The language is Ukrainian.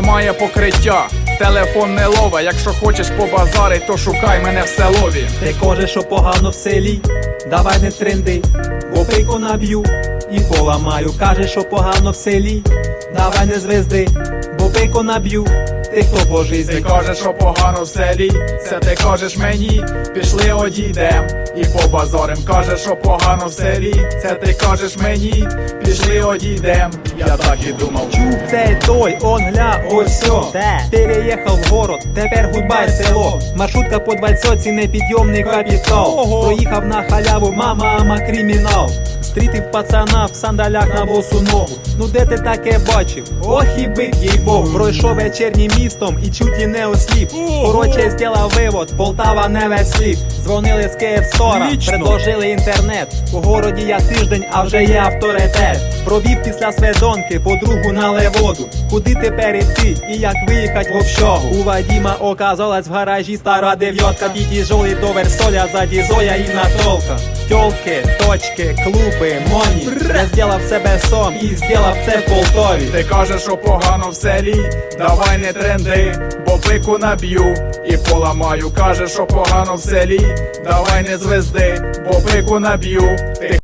немає покриття. Телефон не лове, якщо хочеш побазарить, то шукай мене в селові. Ти кажеш, що погано в селі, давай не тренди, бо пику наб'ю і поламаю. Кажеш, що погано в селі, давай не звезди, бо пику наб'ю, ти хто по Ти кажеш, що погано в селі, це ти кажеш мені, пішли одійдем і побазарим. Кажеш, що погано в селі, це ти кажеш мені, пішли одійдем. Я так і думав. Чув це той, он гля, ось сьо. Де? Переїхав в город, тепер гудбай село. Маршрутка по 20 непідйомний капітал. Ого. Проїхав на халяву, мама, ама кримінал. Стрітив пацана в сандалях на босу ногу. Ну де ти таке бачив? Ох і бик, їй бог. Пройшов вечірнім містом і чуть і не осліп. Короче, зробив вивод, Полтава не весь слід. Дзвонили з Київстора, предложили інтернет. У городі я тиждень, а вже є авторитет. Провів після сведонки, подругу налив воду. Куди тепер іти і як виїхать в общагу? У Вадіма оказалась в гаражі стара дев'ятка. Ті тяжолі до Версоля, ззаді Зоя і Натолка. Тьолки, точки, клуби, моні. Я зділав себе сом і зділав це в Полтові. Ти кажеш, що погано в селі, давай не тренди, бо пику наб'ю і поламаю. Кажеш, що погано в селі, давай не звезди, бо пику наб'ю.